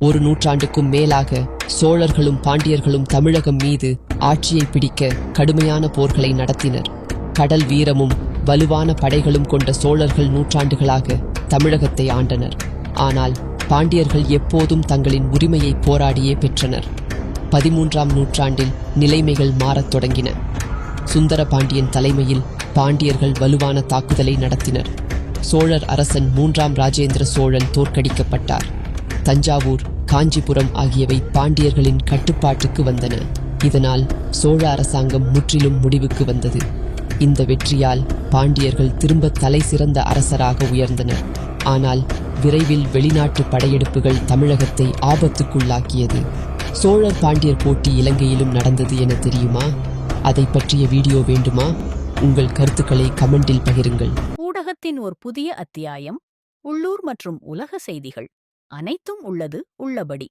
ஒரு நூற்றாண்டுக்கும் மேலாக சோழர்களும் பாண்டியர்களும் தமிழகம் மீது ஆட்சியை பிடிக்க கடுமையான போர்களை நடத்தினர். கடல் வீரமும் வலுவான படைகளும் கொண்ட சோழர்கள் நூற்றாண்டுகளாக தமிழகத்தை ஆண்டனர். ஆனால் பாண்டியர்கள் எப்போதும் தங்களின் உரிமையை போராடியே பெற்றனர். பதிமூன்றாம் நூற்றாண்டில் நிலைமைகள் மாறத் தொடங்கின. சுந்தர பாண்டியன் தலைமையில் பாண்டியர்கள் வலுவான தாக்குதலை நடத்தினர். சோழர் அரசன் மூன்றாம் ராஜேந்திர சோழன் தோற்கடிக்கப்பட்டார். தஞ்சாவூர் காஞ்சிபுரம் ஆகியவை பாண்டியர்களின் கட்டுப்பாட்டுக்கு வந்தன. இதனால் சோழ அரசாங்கம் முற்றிலும் முடிவுக்கு வந்தது. இந்த வெற்றியால் பாண்டியர்கள் திரும்ப தலை சிறந்த அரசராக உயர்ந்தனர் ஆனால் விரைவில் வெளிநாட்டு படையெடுப்புகள் தமிழகத்தை ஆபத்துக்குள்ளாக்கியது. சோழர் பாண்டியர் போட்டி இலங்கையிலும் நடந்தது என தெரியுமா? அதை பற்றிய வீடியோ வேண்டுமா? உங்கள் கருத்துக்களை கமெண்டில் பகிருங்கள். ஊடகத்தின் ஒரு புதிய அத்தியாயம் உள்ளூர் மற்றும் உலக செய்திகள். அனைத்தும் உள்ளது உள்ளபடி.